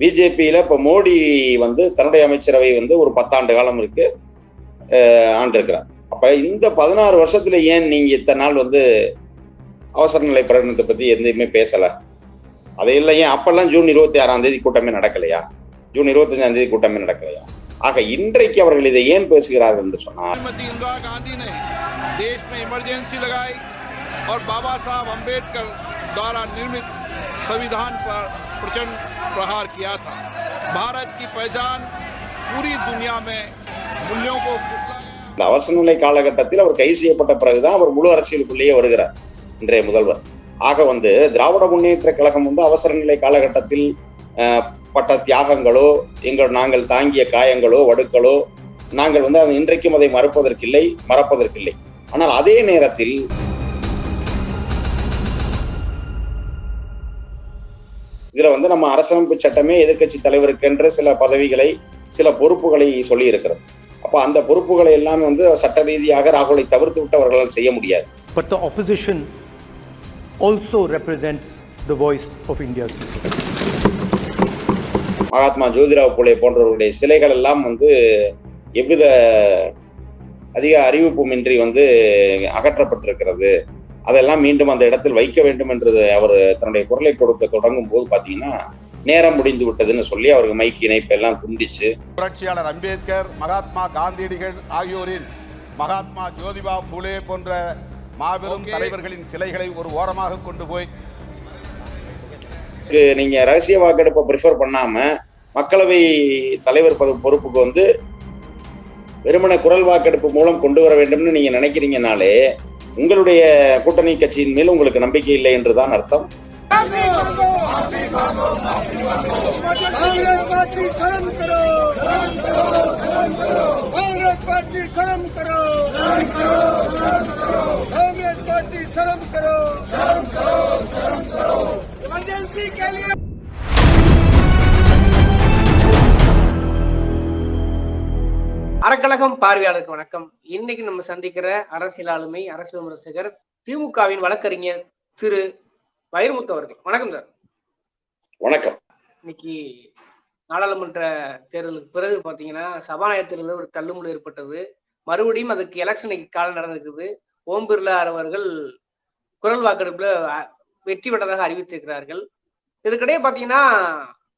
பிஜேபியில இப்ப மோடி வந்து தன்னுடைய அமைச்சரவை வந்து ஒரு பத்தாண்டு காலம் இருக்கு ஆண்டிருக்கிறார் அப்ப இந்த பதினாறு வருஷத்துல ஏன் நீங்க இத்தனை நாள் வந்து அவசர நிலை பிரகடனத்தை பத்தி எதுவுமே பேசல அதை இல்லை ஏன் அப்பெல்லாம் ஜூன் இருபத்தி ஆறாம் தேதி கூட்டமே நடக்கலையா ஜூன் இருபத்தி அஞ்சாம் தேதி கூட்டமே நடக்கலையா ஆக இன்றைக்கு அவர்கள் இதை ஏன் பேசுகிறார்கள் என்று சொன்னார் श्रीमती इंदिरा गांधी ने देश में इमरजेंसी लगाई और बाबा साहब अंबेडकर द्वारा निर्मित संविधान पर प्रचंड प्रहार किया था भारत की पहचान पूरी दुनिया में मूल्यों को இந்த அவசர நிலை காலகட்டத்தில் அவர் கைது செய்யப்பட்ட பிறகுதான் அவர் முழு அரசியலுக்குள்ளேயே வருகிறார் இன்றைய முதல்வர் ஆக வந்து திராவிட முன்னேற்ற கழகம் வந்து அவசர நிலை காலகட்டத்தில் அஹ், பட்ட தியாகங்களோ எங்கள் நாங்கள் தாங்கிய காயங்களோ வடுக்களோ நாங்கள் வந்து அது இன்றைக்கும் அதை மறுப்பதற்கில்லை மறப்பதற்கில்லை ஆனால் அதே நேரத்தில் இதுல வந்து நம்ம அரசமைப்பு சட்டமே எதிர்க்கட்சி தலைவருக்கென்று சில பதவிகளை சில பொறுப்புகளை சொல்லி இருக்கிறது அப்ப அந்த பொறுப்புகளை எல்லாம் வந்து சட்ட ரீதியாக ராகுலை தவிர்த்து விட்டு அவர்களால் செய்ய முடியாது. Opposition also represents the voice of India's people. Mahatma Jyotirao Phule போன்றவர்களுடைய சிலைகள் எல்லாம் வந்து எவ்வித அதிக அறிவிப்புமின்றி வந்து அகற்றப்பட்டிருக்கிறது. அதெல்லாம் மீண்டும் அந்த இடத்தில் வைக்க வேண்டும் என்று அவர் தன்னுடைய குரலை கொடுக்க தொடங்கும் போது பாத்தீங்கன்னா நேரம் முடிந்து விட்டதுன்னு சொல்லி அவருக்கு மைக் இணைப்பு எல்லாம் துண்டிச்சு. புரட்சியாளர் அம்பேத்கர் மகாத்மா காந்தியடிகள் ஆகியோரின் மகாத்மா ஜோதிபா பூலே போன்ற மாபெரும் தலைவர்களின் சிலைகளை ஒரு ஓரமாக கொண்டு போய் நீங்க ரகசிய வாக்கெடுப்பை ப்ரிஃபர் பண்ணாம மக்களவை தலைவர் பத பொறுப்புக்கு வந்து வெறுமன குரல் வாக்கெடுப்பு மூலம் கொண்டு வர வேண்டும்னு நீங்க நினைக்கிறீங்கனாலே உங்களுடைய கூட்டணி கட்சியின் மேல் உங்களுக்கு நம்பிக்கை இல்லை என்றுதான் அர்த்தம். கரோ அறக்கழகம் பார்வையாளருக்கு வணக்கம். இன்னைக்கு நம்ம சந்திக்கிற அரசியல் ஆளுமை அரசியல் விமர்சகர் திமுகவின் வழக்கறிஞர் திரு வைரமுத்து அவர்கள். வணக்கம் சார். வணக்கம். இன்னைக்கு நாடாளுமன்ற தேர்தலுக்கு பிறகு பாத்தீங்கன்னா சபாநாயகத்திலிருந்து ஒரு தள்ளுமுடி ஏற்பட்டது. மறுபடியும் அதுக்கு எலெக்ஷனுக்கு காலம் நடந்திருக்குது. ஓம் பிர்லா அவர்கள் குரல் வாக்கெடுப்புல வெற்றி பெற்றதாக அறிவித்திருக்கிறார்கள். இதுக்கிடையே பாத்தீங்கன்னா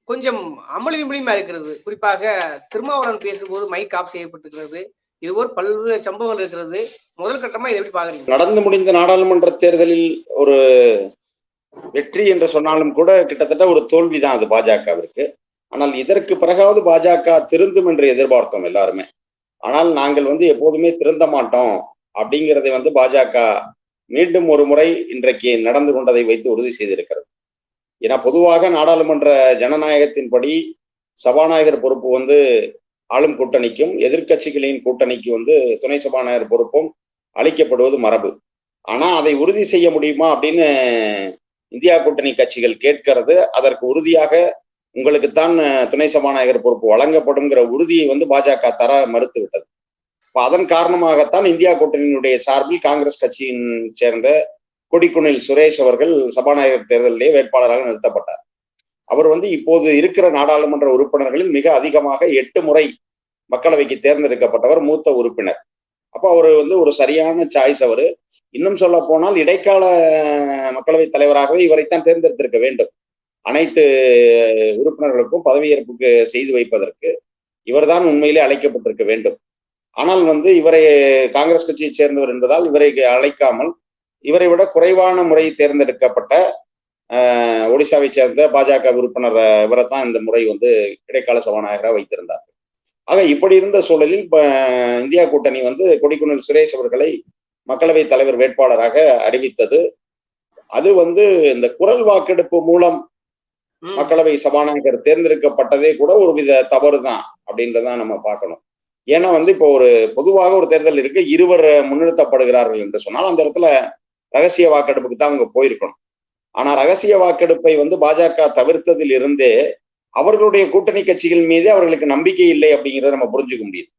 கொஞ்சம் அமளி விமளியுமா இருக்கிறது? குறிப்பாக திருமாவளவன் பேசும்போது மைக் ஆஃப் செய்யப்பட்டிருக்கிறது. இது ஒரு பல்வேறு சம்பவங்கள் இருக்கிறது. முதல் கட்டமா இதை எப்படி பாக்குறீங்க நடந்து முடிந்த நாடாளுமன்ற தேர்தலில் ஒரு வெற்றி என்று சொன்னாலும் கூட கிட்டத்தட்ட ஒரு தோல்விதான் அது பாஜகவிற்கு. ஆனால் இதற்கு பிறகாவது பாஜக திருந்தும் என்று எதிர்பார்த்தோம் எல்லாருமே. ஆனால் நாங்கள் வந்து எப்போதுமே திருந்த மாட்டோம் அப்படிங்கிறதை வந்து பாஜக மீண்டும் ஒரு முறை இன்றைக்கு நடந்து கொண்டதை வைத்து உறுதி செய்திருக்கிறது. ஏன்னா பொதுவாக நாடாளுமன்ற ஜனநாயகத்தின்படி சபாநாயகர் பொறுப்பு வந்து ஆளும் கூட்டணிக்கும் எதிர்க்கட்சிகளின் கூட்டணிக்கு வந்து துணை சபாநாயகர் பொறுப்பும் அளிக்கப்படுவது மரபு. ஆனா அதை உறுதி செய்ய முடியுமா அப்படின்னு இந்தியா கூட்டணி கட்சிகள் கேட்கிறது. அதற்கு உறுதியாக உங்களுக்குத்தான் துணை சபாநாயகர் பொறுப்பு வழங்கப்படுங்கிற உறுதியை வந்து பாஜக தர மறுத்து விட்டது அதன் காரணமாகத்தான் இந்தியா கூட்டணியினுடைய சார்பில் காங்கிரஸ் கட்சியின் சேர்ந்த கொடிக்குணில் சுரேஷ் அவர்கள் சபாநாயகர் தேர்தலிலே வேட்பாளராக நிறுத்தப்பட்டார். அவர் வந்து இப்போது இருக்கிற நாடாளுமன்ற உறுப்பினர்களில் மிக அதிகமாக எட்டு முறை மக்களவைக்கு தேர்ந்தெடுக்கப்பட்டவர் மூத்த உறுப்பினர். அப்போ அவர் வந்து ஒரு சரியான சாய்ஸ் அவர். இன்னும் சொல்ல போனால் இடைக்கால மக்களவைத் தலைவராகவே இவரைத்தான் தேர்ந்தெடுத்திருக்க வேண்டும். அனைத்து உறுப்பினர்களுக்கும் பதவியேற்புக்கு செய்து வைப்பதற்கு இவர்தான் உண்மையிலே அழைக்கப்பட்டிருக்க வேண்டும். ஆனால் வந்து இவரை காங்கிரஸ் கட்சியைச் சேர்ந்தவர் என்பதால் இவரை அழைக்காமல் இவரை விட குறைவான முறை தேர்ந்தெடுக்கப்பட்ட ஆஹ், ஒடிசாவை சேர்ந்த பாஜக உறுப்பினர் இவரை தான் இந்த முறை வந்து இடைக்கால சபாநாயகராக வைத்திருந்தார் ஆக இப்படி இருந்த சூழலில் இப்ப இந்தியா கூட்டணி வந்து கொடிக்குனில் சுரேஷ் அவர்களை மக்களவைத் தலைவர் வேட்பாளராக அறிவித்தது. அது வந்து இந்த குரல் வாக்கெடுப்பு மூலம். மக்களவை சபாநாயகர் தேர்ந்தெடுக்கப்பட்டதே கூட ஒரு வித தவறு தான் அப்படின்றதான் நம்ம பார்க்கணும். ஏன்னா வந்து இப்போ ஒரு பொதுவாக ஒரு தேர்தல் இருக்கு இருவர் முன்னிறுத்தப்படுகிறார்கள் என்று சொன்னால் அந்த இடத்துல ரகசிய வாக்கெடுப்புக்கு தான் அவங்க போயிருக்கணும். ஆனா ரகசிய வாக்கெடுப்பை வந்து பாஜக தவிர்த்ததில் இருந்தே அவர்களுடைய கூட்டணி கட்சிகள் மீது அவர்களுக்கு நம்பிக்கை இல்லை அப்படிங்கிறத நம்ம புரிஞ்சுக்க முடியுது.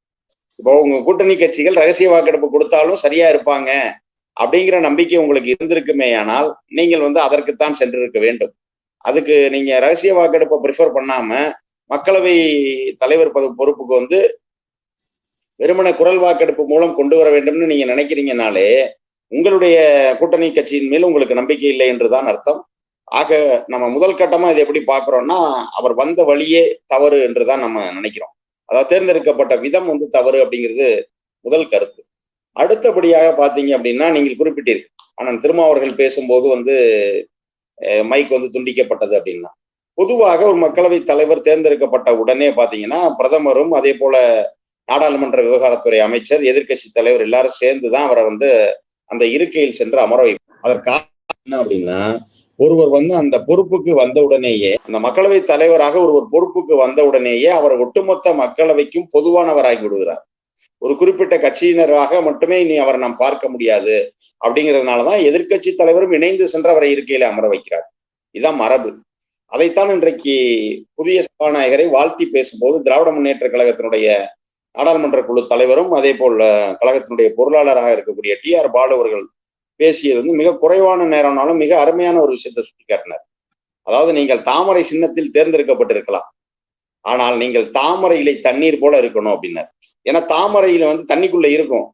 இப்போ உங்க கூட்டணி கட்சிகள் ரகசிய வாக்கெடுப்பு கொடுத்தாலும் சரியா இருப்பாங்க அப்படிங்கிற நம்பிக்கை உங்களுக்கு இருந்திருக்குமே ஆனால் நீங்கள் வந்து அதற்குத்தான் சென்றிருக்க வேண்டும். அதுக்கு நீங்க ரகசிய வாக்கெடுப்பை ப்ரிஃபர் பண்ணாம மக்களவை தலைவர் பத பொறுப்புக்கு வந்து வெறுமன குரல் வாக்கெடுப்பு மூலம் கொண்டு வர வேண்டும்னு நீங்க நினைக்கிறீங்கனாலே உங்களுடைய கூட்டணி கட்சியின் மேல் உங்களுக்கு நம்பிக்கை இல்லை என்றுதான் அர்த்தம். ஆக நம்ம முதல் கட்டமா இதை எப்படி பாக்குறோம்னா அவர் வந்த வழியே தவறு என்றுதான் நம்ம நினைக்கிறோம். அதாவது தேர்ந்தெடுக்கப்பட்ட விதம் வந்து தவறு அப்படிங்கிறது முதல் கருத்து. அடுத்தபடியாக பாத்தீங்க அப்படின்னா நீங்கள் குறிப்பிட்டீர்கள். ஆனால் திருமாவர்கள் பேசும்போது வந்து மைக் வந்து துண்டிக்கப்பட்டது அப்படின்னா. பொதுவாக ஒரு மக்களவை தலைவர் தேர்ந்தெடுக்கப்பட்ட உடனே பாத்தீங்கன்னா பிரதமரும் அதே போல நாடாளுமன்ற விவகாரத்துறை அமைச்சர் எதிர்க்கட்சி தலைவர் எல்லாரும் சேர்ந்து தான் அவரை வந்து அந்த இருக்கையில் சென்று அமர வைப்போம் அதற்காக என்ன அப்படின்னா ஒருவர் வந்து அந்த பொறுப்புக்கு வந்தவுடனேயே அந்த மக்களவை தலைவராக ஒருவர் பொறுப்புக்கு வந்தவுடனேயே அவர் ஒட்டுமொத்த மக்களவைக்கும் பொதுவானவராகி விடுகிறார். ஒரு குறிப்பிட்ட கட்சியினராக மட்டுமே இனி அவரை நாம் பார்க்க முடியாது. அப்படிங்கிறதுனாலதான் எதிர்க்கட்சி தலைவரும் இணைந்து சென்று அவரை இருக்கையில அமர வைக்கிறார். இதான் மரபு. அதைத்தான் இன்றைக்கு புதிய சபாநாயகரை வாழ்த்தி பேசும்போது திராவிட முன்னேற்ற கழகத்தினுடைய நாடாளுமன்ற குழு தலைவரும் அதே போல் கழகத்தினுடைய பொருளாளராக இருக்கக்கூடிய டி ஆர் பாலு அவர்கள் பேசியது வந்து மிக குறைவான நேரம்னாலும் மிக அருமையான ஒரு விஷயத்தை சுட்டிக்காட்டினார். அதாவது நீங்கள் தாமரை சின்னத்தில் தேர்ந்தெடுக்கப்பட்டிருக்கலாம். ஆனால் நீங்கள் தாமரை இலை தண்ணீர் போல இருக்கணும் அப்படின்னார். ஏன்னா தாமரையில வந்து தண்ணிக்குள்ள இருக்கும்.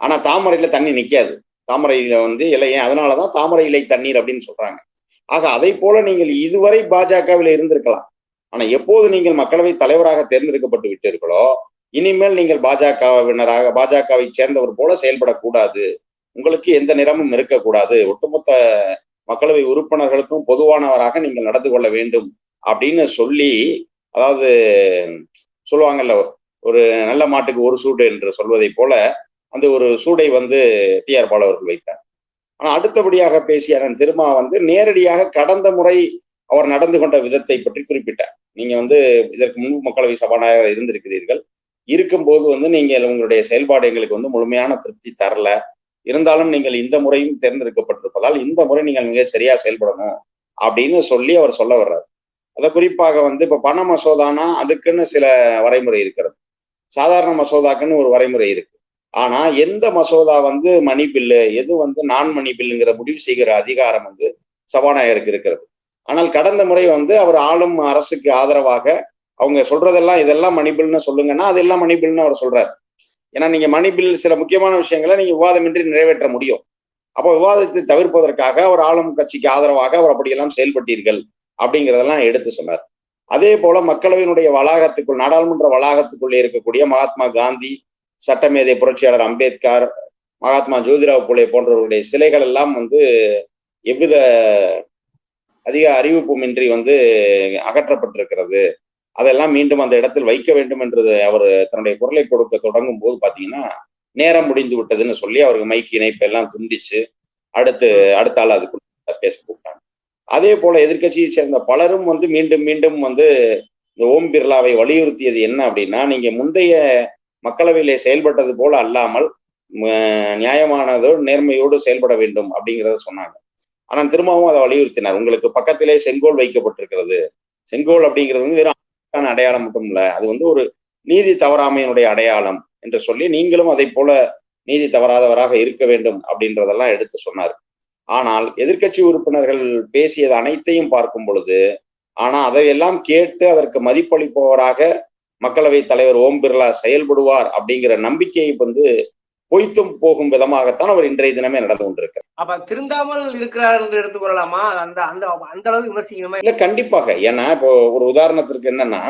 ஆனா தாமரையில தண்ணி நிக்காது. தாமரையில வந்து இலையே அதனாலதான் தாமரை இலை தண்ணீர் அப்படின்னு சொல்றாங்க. ஆக அதை போல நீங்கள் இதுவரை பாஜகவில் இருந்திருக்கலாம். ஆனா எப்போது நீங்கள் மக்களவை தலைவராக தேர்ந்தெடுக்கப்பட்டு விட்டீர்களோ இனிமேல் நீங்கள் பாஜகவினராக பாஜகவை சேர்ந்தவர் போல செயல்படக்கூடாது. உங்களுக்கு எந்த நிறமும் இருக்கக்கூடாது. ஒட்டுமொத்த மக்களவை உறுப்பினர்களுக்கும் பொதுவானவராக நீங்கள் நடந்து கொள்ள வேண்டும் அப்படின்னு சொல்லி அதாவது சொல்லுவாங்கல்ல ஒரு நல்ல மாட்டுக்கு ஒரு சூடு என்று சொல்வதை போல அந்த ஒரு சூடை வந்து டி ஆர் பால் அவர்கள் வைத்தார். ஆனால் அடுத்தபடியாக பேசிய அண்ணன் திருமா வந்து நேரடியாக கடந்த முறை அவர் நடந்து கொண்ட விதத்தை பற்றி குறிப்பிட்டார். நீங்க வந்து இதற்கு முன்பு மக்களவை சபாநாயகர் இருந்திருக்கிறீர்கள். இருக்கும்போது வந்து நீங்கள் உங்களுடைய செயல்பாடு எங்களுக்கு வந்து முழுமையான திருப்தி தரல. இருந்தாலும் நீங்கள் இந்த முறையும் தேர்ந்தெடுக்கப்பட்டிருப்பதால் இந்த முறை நீங்கள் மிக சரியா செயல்படணும் அப்படின்னு சொல்லி அவர் சொல்ல வர்றாரு. அதை குறிப்பாக வந்து இப்ப பண மசோதானா அதுக்குன்னு சில வரைமுறை இருக்கிறது. சாதாரண மசோதாக்குன்னு ஒரு வரைமுறை இருக்கு. ஆனா எந்த மசோதா வந்து மணி பில்லு எது வந்து நான் மணி பில்லுங்கிற முடிவு செய்கிற அதிகாரம் வந்து சபாநாயகருக்கு இருக்கிறது. ஆனால் கடந்த முறை வந்து அவர் ஆளும் அரசுக்கு ஆதரவாக அவங்க சொல்றதெல்லாம் இதெல்லாம் மணி பில்னு சொல்லுங்கன்னா அதெல்லாம் மணி பில்னு அவர் சொல்றாரு. ஏன்னா நீங்க மணி பில் சில முக்கியமான விஷயங்களை நீங்க விவாதமின்றி நிறைவேற்ற முடியும். அப்போ விவாதத்தை தவிர்ப்பதற்காக அவர் ஆளும் கட்சிக்கு ஆதரவாக அவர் அப்படியெல்லாம் செயல்பட்டீர்கள் அப்படிங்கிறதெல்லாம் எடுத்து சொன்னார். அதே போல மக்களவையினுடைய வளாகத்துக்குள் நாடாளுமன்ற வளாகத்துக்குள்ளே இருக்கக்கூடிய மகாத்மா காந்தி சட்டமேதை புரட்சியாளர் அம்பேத்கர் மகாத்மா ஜோதிராவ் புலே போன்றவர்களுடைய சிலைகள் எல்லாம் வந்து எவ்வித அதிக அறிவிப்புமின்றி வந்து அகற்றப்பட்டிருக்கிறது. அதெல்லாம் மீண்டும் அந்த இடத்தில் வைக்க வேண்டும் என்று அவர் தன்னுடைய குரலை கொடுக்க தொடங்கும் போது பாத்தீங்கன்னா நேரம் முடிந்து விட்டதுன்னு சொல்லி அவருக்கு மைக் இணைப்பு எல்லாம் துண்டிச்சு அடுத்து அடுத்த ஆள் அதுக்குள்ள பேச கூப்பிட்டாங்க. அதே போல எதிர்க்கட்சியை சேர்ந்த பலரும் வந்து மீண்டும் மீண்டும் வந்து இந்த ஓம் பிர்லாவை வலியுறுத்தியது என்ன அப்படின்னா நீங்க முந்தைய மக்களவையிலே செயல்பட்டது போல அல்லாமல் நியாயமானதோடு நேர்மையோடு செயல்பட வேண்டும் அப்படிங்கிறத சொன்னாங்க. ஆனால் திரும்பவும் அதை வலியுறுத்தினார். உங்களுக்கு பக்கத்திலே செங்கோல் வைக்கப்பட்டிருக்கிறது. செங்கோல் அப்படிங்கிறது வந்து வெறும் அடையாளம் மட்டும் இல்ல அது வந்து ஒரு நீதி தவறாமையினுடைய அடையாளம் என்று சொல்லி நீங்களும் அதை போல நீதி தவறாதவராக இருக்க வேண்டும் அப்படின்றதெல்லாம் எடுத்து சொன்னார். ஆனால் எதிர்கட்சி உறுப்பினர்கள் பேசியது அனைத்தையும் பார்க்கும் பொழுது ஆனா அதையெல்லாம் கேட்டு அதற்கு மதிப்பளிப்பவராக மக்களவை தலைவர் ஓம் பிர்லா செயல்படுவார் அப்படிங்கிற நம்பிக்கையை வந்து பொய்த்தும் போகும் விதமாகத்தான் அவர் இன்றைய தினமே நடந்து கொண்டிருக்கிறார். அப்ப திருந்தாமல் இருக்கிறார் என்று எடுத்துக்கொள்ளலாமா? அந்த அந்த அந்த அளவுக்கு விமர்சிக்கணுமா? இல்ல கண்டிப்பாக. ஏன்னா இப்போ ஒரு உதாரணத்திற்கு என்னன்னா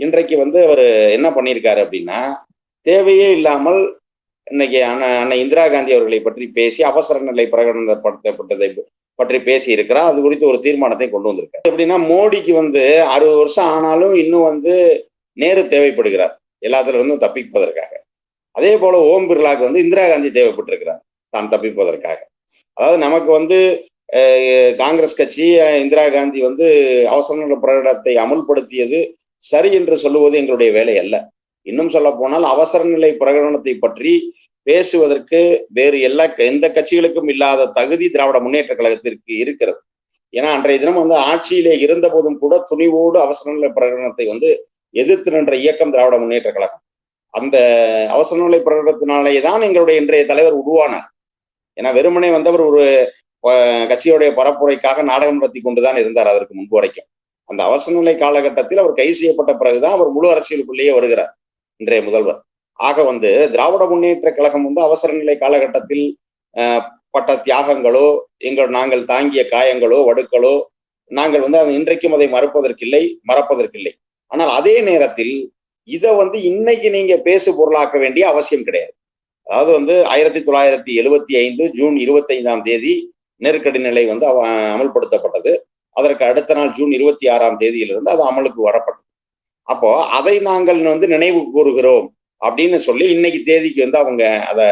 இன்றைக்கு வந்து அவர் என்ன பண்ணியிருக்காரு அப்படின்னா தேவையே இல்லாமல் இன்னைக்கு அண்ணா இந்திரா காந்தி அவர்களை பற்றி பேசி அவசர நிலை பிரகடனப்படுத்தப்பட்டதை பற்றி பேசி இருக்கிறார் அது குறித்து ஒரு தீர்மானத்தை கொண்டு வந்திருக்காரு. எப்படின்னா மோடிக்கு வந்து அறுபது வருஷம் ஆனாலும் இன்னும் வந்து நேரு தேவைப்படுகிறார். எல்லாத்துல இருந்தும் தப்பிப்பதற்காக. அதே போல ஓம் பிர்லாக்கு வந்து இந்திரா காந்தி தேவைப்பட்டிருக்கிறார். தான் தப்பிப்பதற்காக. அதாவது நமக்கு வந்து காங்கிரஸ் கட்சி இந்திரா காந்தி வந்து அவசர நிலை பிரகடனத்தை அமுல்படுத்தியது சரி என்று சொல்லுவது எங்களுடைய வேலை அல்ல. இன்னும் சொல்ல போனால் அவசர நிலை பிரகடனத்தை பற்றி பேசுவதற்கு வேறு எல்லா எந்த கட்சிகளுக்கும் இல்லாத தகுதி திராவிட முன்னேற்ற கழகத்திற்கு இருக்கிறது. ஏன்னா அன்றைய தினம் வந்து ஆட்சியிலே இருந்த போதும் கூட துணிவோடு அவசர நிலை பிரகடனத்தை வந்து எதிர்த்து நின்ற இயக்கம் திராவிட முன்னேற்ற கழகம். அந்த அவசர நிலை பிரகடனத்தினாலே தான் எங்களுடைய இன்றைய தலைவர் உருவானார். ஏன்னா வெறுமனே வந்தவர் ஒரு கட்சியுடைய பரப்புரைக்காக நாடகம் நடத்தி கொண்டுதான் இருந்தார் அதற்கு முன்பு வரைக்கும். அந்த அவசர நிலை காலகட்டத்தில் அவர் கைது செய்யப்பட்ட பிறகுதான் அவர் முழு அரசியலுக்குள்ளேயே வருகிறார் இன்றைய முதல்வர். ஆக வந்து திராவிட முன்னேற்ற கழகம் வந்து அவசர நிலை காலகட்டத்தில் பட்ட தியாகங்களோ எங்கள் நாங்கள் தாங்கிய காயங்களோ வடுக்களோ நாங்கள் வந்து அது இன்றைக்கும் அதை மறுப்பதற்கில்லை மறப்பதற்கில்லை. ஆனால் அதே நேரத்தில் இதை வந்து இன்னைக்கு நீங்க பேசு பொருளாக்க வேண்டிய அவசியம் கிடையாது. அதாவது வந்து ஆயிரத்தி தொள்ளாயிரத்தி எழுவத்தி ஐந்து ஜூன் இருபத்தைந்தாம் தேதி நெருக்கடி நிலை வந்து அவ- அமல்படுத்தப்பட்டது. அதற்கு அடுத்த நாள் ஜூன் இருபத்தி ஆறாம் தேதியிலிருந்து அது அமலுக்கு வரப்பட்டது. அப்போ அதை நாங்கள் வந்து நினைவு கூறுகிறோம் அப்படின்னு சொல்லி இன்னைக்கு தேதிக்கு வந்து அவங்க அதை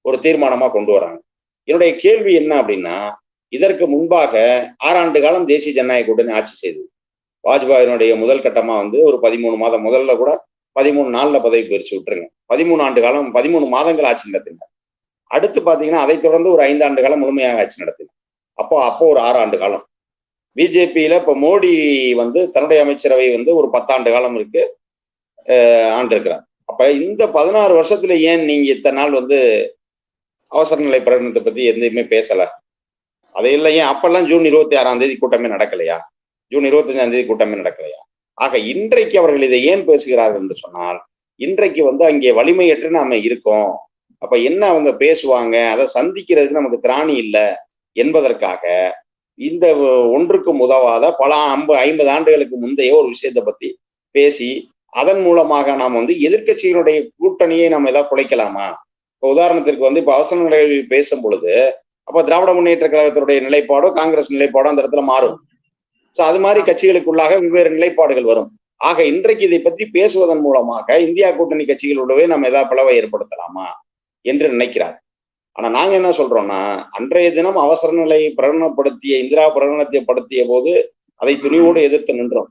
ஒரு தீர்மானமா கொண்டு வராங்க. என்னுடைய கேள்வி என்ன அப்படின்னா இதற்கு முன்பாக ஆறாண்டு காலம் தேசிய ஜனநாயக கூட்டணி ஆட்சி செய்தது. வாஜ்பாயினுடைய முதல் கட்டமா வந்து ஒரு பதிமூணு மாதம் முதல்ல கூட பதிமூணு நாள்ல பதவி பயிற்சி விட்டுருங்க. பதிமூணு ஆண்டு காலம் பதிமூணு மாதங்கள் ஆட்சி நடத்தினார். அடுத்து பாத்தீங்கன்னா அதை தொடர்ந்து ஒரு ஐந்து ஆண்டு காலம் முழுமையாக ஆட்சி நடத்தினார். அப்போ அப்போ ஒரு ஆறு ஆண்டு காலம். பிஜேபியில இப்ப மோடி வந்து தன்னுடைய அமைச்சரவை வந்து ஒரு பத்தாண்டு காலம் இருக்கு ஆண்டு இருக்கிறார் அப்ப இந்த பதினாறு வருஷத்துல ஏன் நீங்க இத்தனை நாள் வந்து அவசர நிலை பிரகடனத்தை பத்தி எதுவுமே பேசல? அதை ஏன் அப்பெல்லாம் ஜூன் இருபத்தி ஆறாம் தேதி கூட்டமே நடக்கலையா? ஜூன் இருபத்தஞ்சாம் தேதி கூட்டமே நடக்கலையா? ஆக இன்றைக்கு அவர்கள் இதை ஏன் பேசுகிறார்கள் என்று சொன்னால் இன்றைக்கு வந்து அங்கே வலிமையற்று நாம இருக்கோம். அப்ப என்ன அவங்க பேசுவாங்க? அதை சந்திக்கிறதுக்கு நமக்கு திராணி இல்லை என்பதற்காக இந்த ஒன்றுக்கும் உதவாத பல ஐம்பது ஐம்பது ஆண்டுகளுக்கு முந்தைய ஒரு விஷயத்தை பத்தி பேசி அதன் மூலமாக நாம் வந்து எதிர்க்கட்சிகளுடைய கூட்டணியை நாம் ஏதாவது குலைக்கலாமா? இப்போ உதாரணத்திற்கு வந்து இப்ப அவசர நிலையில் பேசும் பொழுது அப்ப திராவிட முன்னேற்ற கழகத்தினுடைய நிலைப்பாடோ காங்கிரஸ் நிலைப்பாடோ அந்த இடத்துல மாறும். ஸோ அது மாதிரி கட்சிகளுக்குள்ளாக வெவ்வேறு நிலைப்பாடுகள் வரும். ஆக இன்றைக்கு இதை பற்றி பேசுவதன் மூலமாக இந்தியா கூட்டணி கட்சிகளோடவே நம்ம ஏதாவது பிளவை ஏற்படுத்தலாமா என்று நினைக்கிறார். ஆனா நாங்க என்ன சொல்றோம்னா அன்றைய தினம் அவசர நிலை பிரகடனப்படுத்திய இந்திரா பிரகடனத்தை படுத்திய போது அதை துணிவோடு எதிர்த்து நின்றோம்.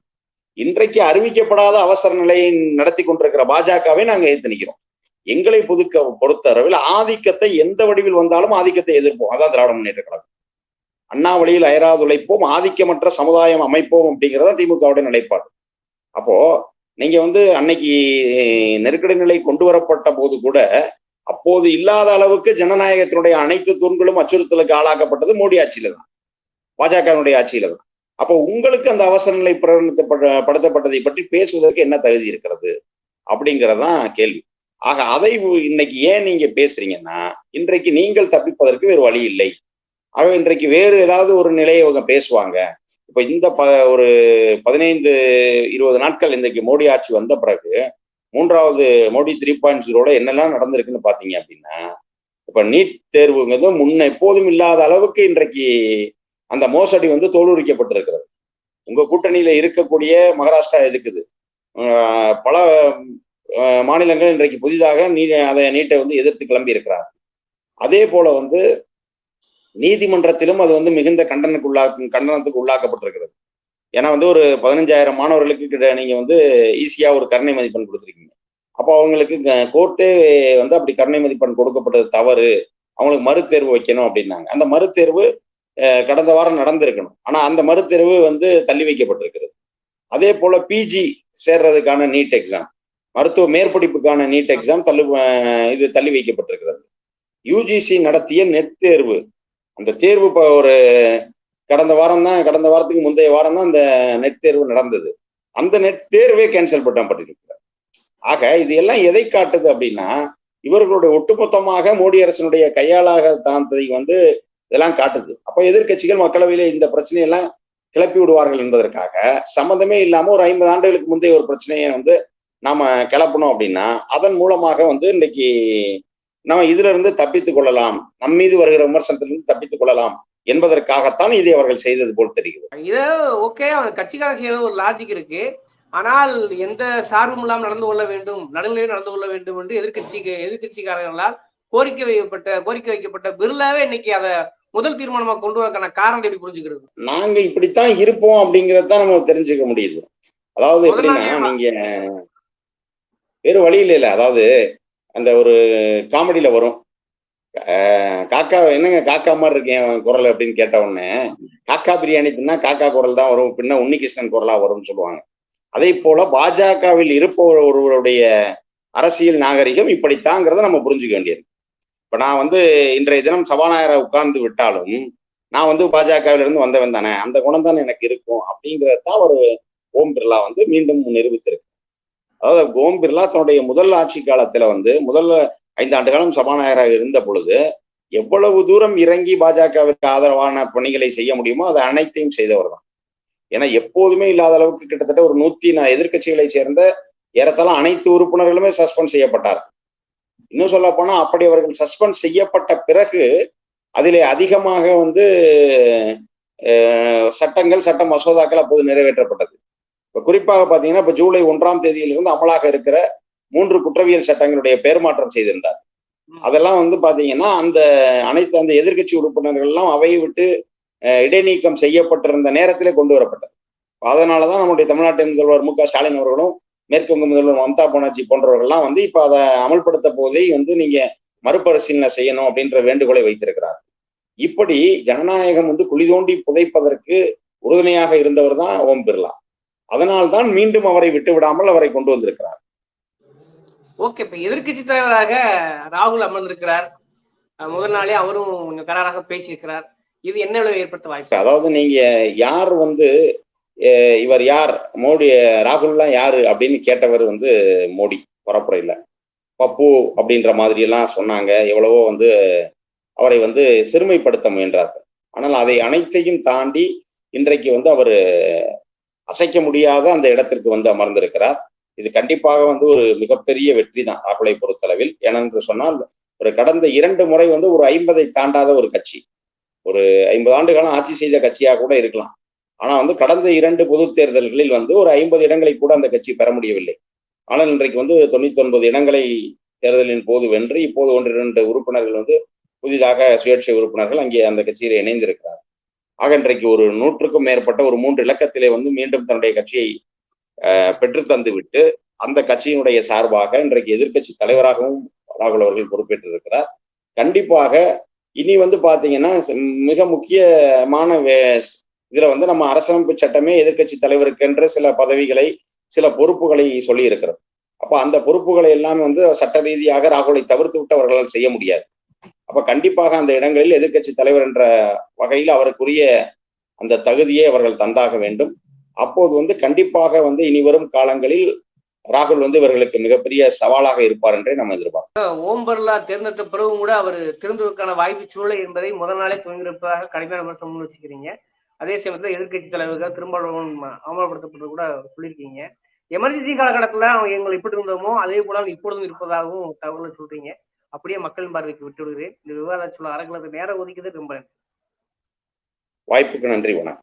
இன்றைக்கு அறிவிக்கப்படாத அவசர நிலையை நடத்தி கொண்டிருக்கிற பாஜகவை நாங்க எதிர்த்து நிற்கிறோம் எங்களை புதுக்க பொறுத்தளவில் ஆதிக்கத்தை எந்த வடிவில் வந்தாலும் ஆதிக்கத்தை எதிர்ப்போம். அதான் திராவிட முன்னேற்ற கழகம். அண்ணா வழியில் அயராது உழைப்போம் ஆதிக்கமற்ற சமுதாயம் அமைப்போம் அப்படிங்கிறத திமுகவுடைய நிலைப்பாடு. அப்போ நீங்க வந்து அன்னைக்கு நெருக்கடி நிலை கொண்டு வரப்பட்ட போது கூட அப்போது இல்லாத அளவுக்கு ஜனநாயகத்தினுடைய அனைத்து தூண்களும் அச்சுறுத்தலுக்கு ஆளாக்கப்பட்டது மோடி ஆட்சியில தான். பாஜகவினுடைய ஆட்சியில தான். அப்போ உங்களுக்கு அந்த அவசர நிலை படுத்தப்பட்டதை பற்றி பேசுவதற்கு என்ன தகுதி இருக்கிறது அப்படிங்கறதான் கேள்வி. ஆக அதை இன்னைக்கு ஏன் நீங்க பேசுறீங்கன்னா இன்றைக்கு நீங்கள் தப்பிப்பதற்கு வேறு வழி இல்லை. ஆக இன்றைக்கு வேறு ஏதாவது ஒரு நிலையை அவங்க பேசுவாங்க. இப்ப இந்த ப ஒரு பதினைந்து இருபது நாட்கள் இன்றைக்கு மோடி ஆட்சி வந்த பிறகு மூன்றாவது மோடி த்ரீ பாயிண்ட் ஜீரோல என்னெல்லாம் நடந்திருக்குன்னு பாத்தீங்க அப்படின்னா இப்ப நீட் தேர்வுங்கிறது முன்ன எப்போதும் இல்லாத அளவுக்கு இன்றைக்கு அந்த மோசடி வந்து தோலுரிக்கப்பட்டிருக்கிறது. உங்க கூட்டணியில இருக்கக்கூடிய மகாராஷ்டிரா எதுக்குது? பல மாநிலங்கள் இன்றைக்கு புதிதாக நீ அதை நீட்டை வந்து எதிர்த்து கிளம்பி இருக்கிறார் அதே போல வந்து நீதிமன்றத்திலும் அது வந்து மிகுந்த கண்டனக்குள்ளா உள்ளா கண்டனத்துக்கு உள்ளாக்கப்பட்டிருக்கிறது. ஏன்னா வந்து ஒரு பதினஞ்சாயிரம் மாணவர்களுக்கு கிட்ட நீங்க வந்து ஈஸியா ஒரு கருணை மதிப்பெண் கொடுத்துருக்கீங்க. அப்போ அவங்களுக்கு கோர்ட்டே வந்து அப்படி கருணை மதிப்பெண் கொடுக்கப்பட்டது தவறு. அவங்களுக்கு மறுதேர்வு வைக்கணும் அப்படின்னாங்க. அந்த மறுதேர்வு கடந்த வாரம் நடந்திருக்கணும். ஆனா அந்த மறுதேர்வு வந்து தள்ளி வைக்கப்பட்டிருக்கிறது. அதே போல பிஜி சேர்றதுக்கான நீட் எக்ஸாம். மருத்துவ மேற்படிப்புக்கான நீட் எக்ஸாம் தள்ளு இது தள்ளி வைக்கப்பட்டிருக்கிறது. யூஜிசி நடத்திய நெட் தேர்வு. அந்த தேர்வு இப்போ ஒரு கடந்த வாரம் தான் கடந்த வாரத்துக்கு முந்தைய வாரம் தான் அந்த நெட் தேர்வு நடந்தது. அந்த நெட் தேர்வே கேன்சல் பண்ணப்பட்டிருக்கிறார் ஆக இது எல்லாம் எதை காட்டுது அப்படின்னா இவர்களுடைய ஒட்டுமொத்தமாக மோடி அரசனுடைய கையாளாக தனத்தை வந்து இதெல்லாம் காட்டுது. அப்போ எதிர்கட்சிகள் மக்களவையில இந்த பிரச்சனையெல்லாம் கிளப்பி விடுவார்கள் என்பதற்காக சம்மந்தமே இல்லாம ஒரு ஐம்பது ஆண்டுகளுக்கு முந்தைய ஒரு பிரச்சனையை வந்து நாம கிளப்பணும் அப்படின்னா அதன் மூலமாக வந்து இன்னைக்கு நம்ம இதுல இருந்து தப்பித்துக் கொள்ளலாம். நம் மீது வருகிற விமர்சனத்திலிருந்து தப்பித்துக் கொள்ளலாம் என்பதற்காகத்தான் இதை அவர்கள் செய்தது போல் தெரிகிறது. இது ஓகே அவங்க கட்சிக்காரன் செய்யற ஒரு லாஜிக் இருக்கு. ஆனால் எந்த சார்பும் இல்லாமல் நடந்து கொள்ள வேண்டும் நடுநிலையில் நடந்து கொள்ள வேண்டும் என்று எதிர்கட்சி எதிர்கட்சிக்காரர்களால் கோரிக்கை வைக்கப்பட்ட கோரிக்கை வைக்கப்பட்ட பிர்லாவே இன்னைக்கு அதை முதல் தீர்மானமா கொண்டு வரக்கான காரணத்தை எப்படி புரிஞ்சுக்கிறது? நாங்க இப்படித்தான் இருப்போம் அப்படிங்கறத நம்ம தெரிஞ்சுக்க முடியுது. அதாவது எப்படின்னா நீங்க வேறு வழி இல்ல அதாவது அந்த ஒரு காமெடியில வரும். காக்கா என்னங்க காக்கா மாதிரி இருக்கேன் குரல் அப்படின்னு கேட்ட உடனே காக்கா பிரியாணி தின்னா காக்கா குரல் தான் வரும் பின்ன உன்னிகிருஷ்ணன் குரலா வரும்னு சொல்லுவாங்க. அதே போல பாஜகவில் இருப்பவர் ஒருவருடைய அரசியல் நாகரிகம் இப்படித்தாங்கிறத நம்ம புரிஞ்சுக்க வேண்டியது. இப்ப நான் வந்து இன்றைய தினம் சபாநாயகரை உட்கார்ந்து விட்டாலும் நான் வந்து பாஜகவிலிருந்து வந்தவன் தானே அந்த குணம் தானே எனக்கு இருக்கும் அப்படிங்கிறத தான் ஒரு ஓம் பிர்லா வந்து மீண்டும் நிரூபித்திருக்கு அதாவது ஓம் பிர்லா தன்னுடைய முதல் ஆட்சி காலத்துல வந்து முதல் ஐந்து ஆண்டு காலம் சபாநாயகராக இருந்த பொழுது எவ்வளவு தூரம் இறங்கி பாஜகவிற்கு ஆதரவான பணிகளை செய்ய முடியுமோ அதை அனைத்தையும் செய்தவர் தான் ஏன்னா எப்போதுமே இல்லாத அளவுக்கு கிட்டத்தட்ட ஒரு நூத்தி நான் எதிர்க்கட்சிகளை சேர்ந்த ஏறத்தாழ அனைத்து உறுப்பினர்களுமே சஸ்பெண்ட் செய்யப்பட்டார். இன்னும் சொல்ல போனா அப்படி அவர்கள் சஸ்பெண்ட் செய்யப்பட்ட பிறகு அதிலே அதிகமாக வந்து சட்டங்கள் சட்ட மசோதாக்கள் அப்போது நிறைவேற்றப்பட்டது. இப்ப குறிப்பாக பாத்தீங்கன்னா இப்ப ஜூலை ஒன்றாம் தேதியிலிருந்து அமலாக இருக்கிற மூன்று குற்றவியல் சட்டங்களுடைய பெயர் மாற்றம் செய்திருந்தார் அதெல்லாம் வந்து பாத்தீங்கன்னா அந்த அனைத்து அந்த எதிர்க்கட்சி உறுப்பினர்கள் எல்லாம் அவையை விட்டு இடைநீக்கம் செய்யப்பட்டிருந்த நேரத்திலே கொண்டு வரப்பட்டது. அதனாலதான் நம்முடைய தமிழ்நாட்டின் முதல்வர் மு க ஸ்டாலின் அவர்களும் மேற்கு வங்க முதல்வர் மம்தா பானர்ஜி போன்றவர்கள்லாம் வந்து இப்ப அதை அமல்படுத்த போதே வந்து நீங்க மறுபரிசீலனை செய்யணும் அப்படின்ற வேண்டுகோளை வைத்திருக்கிறார். இப்படி ஜனநாயகம் வந்து குழி தோண்டி புதைப்பதற்கு உறுதுணையாக இருந்தவர் தான் ஓம் பிர்லா. அதனால்தான் மீண்டும் அவரை விட்டு விடாமல் அவரை கொண்டு வந்திருக்கிறார். ஓகே இப்ப எதிர்க்கட்சி தலைவராக ராகுல் அமர்ந்திருக்கிறார். முதல் நாளே அவரும் கொஞ்சம் கராராக பேசியிருக்கிறார். இது என்ன விளைவு ஏற்படுத்த வாய்ப்பு? அதாவது நீங்க யார் வந்து இவர் யார் மோடி ராகுல்லாம் யாரு அப்படின்னு கேட்டவர் வந்து மோடி பரப்புரையில பப்பு அப்படின்ற மாதிரி எல்லாம் சொன்னாங்க. எவ்வளவோ வந்து அவரை வந்து சிறுமைப்படுத்த முயன்றார்கள். ஆனால் அதை அனைத்தையும் தாண்டி இன்றைக்கு வந்து அவர் அசைக்க முடியாத அந்த இடத்திற்கு வந்து அமர்ந்திருக்கிறார். இது கண்டிப்பாக வந்து ஒரு மிகப்பெரிய வெற்றி தான் ராகுலை பொறுத்தளவில். ஏனென்று சொன்னால் ஒரு கடந்த இரண்டு முறை வந்து ஒரு ஐம்பதை தாண்டாத ஒரு கட்சி. ஒரு ஐம்பது ஆண்டு காலம் ஆட்சி செய்த கட்சியாக கூட இருக்கலாம். ஆனா வந்து கடந்த இரண்டு பொது தேர்தல்களில் வந்து ஒரு ஐம்பது இடங்களை கூட அந்த கட்சி பெற முடியவில்லை. ஆனால் இன்றைக்கு வந்து தொண்ணூத்தி ஒன்பது இடங்களை தேர்தலின் போது வென்று இப்போது ஒன்று இரண்டு உறுப்பினர்கள் வந்து புதிதாக சுயேட்சை உறுப்பினர்கள் அங்கே அந்த கட்சியில் இணைந்திருக்கிறார் ஆக இன்றைக்கு ஒரு நூற்றுக்கும் மேற்பட்ட ஒரு மூன்று இலக்கத்திலே வந்து மீண்டும் தன்னுடைய கட்சியை பெற்று தந்துவிட்டு அந்த கட்சியினுடைய சார்பாக இன்றைக்கு எதிர்க்கட்சி தலைவராகவும் ராகுல் அவர்கள் பொறுப்பேற்றிருக்கிறார். கண்டிப்பாக இனி வந்து பாத்தீங்கன்னா மிக முக்கியமான வே- இதுல வந்து நம்ம அரசமைப்பு சட்டமே எதிர்க்கட்சி தலைவருக்கென்று சில பதவிகளை சில பொறுப்புகளை சொல்லி இருக்கிறது அப்ப அந்த பொறுப்புகளை எல்லாம் வந்து சட்ட ரீதியாக ராகுலை தவிர்த்து விட்டு அவர்களால் செய்ய முடியாது. அப்ப கண்டிப்பாக அந்த இடங்களில் எதிர்க்கட்சி தலைவர் என்ற வகையில் அவருக்குரிய அந்த தகுதியை அவர்கள் தந்தாக வேண்டும். அப்போது வந்து கண்டிப்பாக வந்து இனி வரும் காலங்களில் ராகுல் வந்து இவர்களுக்கு மிகப்பெரிய சவாலாக இருப்பார் என்றே நம்ம எதிர்பார்க்கிறோம். ஓம் பிர்லா தேர்ந்தெடுத்த பிறகும் கூட அவர் திருந்துவதற்கான வாய்ப்பு சூழல் என்பதை முதல் நாளே துவங்கியிருப்பதாக கடுமையான விமர்சனம் முன் வச்சுக்கிறீங்க அதே சமயத்தில் எதிர்கட்சி தலைவர்கள் திரும்பவும் அமல்படுத்தப்பட்டு கூட சொல்லியிருக்கீங்க. எமர்ஜென்சி காலகட்டத்தில் அவங்க எங்களை இப்படி இருந்தோமோ அதே போல இப்பொழுதும் இருப்பதாகவும் தகவலை சொல்றீங்க. அப்படியே மக்களின் பார்வைக்கு விட்டு விடுகிறேன் இந்த விவாத சொல்ல நேரம் ஒதுக்கியது ரொம்ப வாய்ப்புக்கு நன்றி வணக்கம்.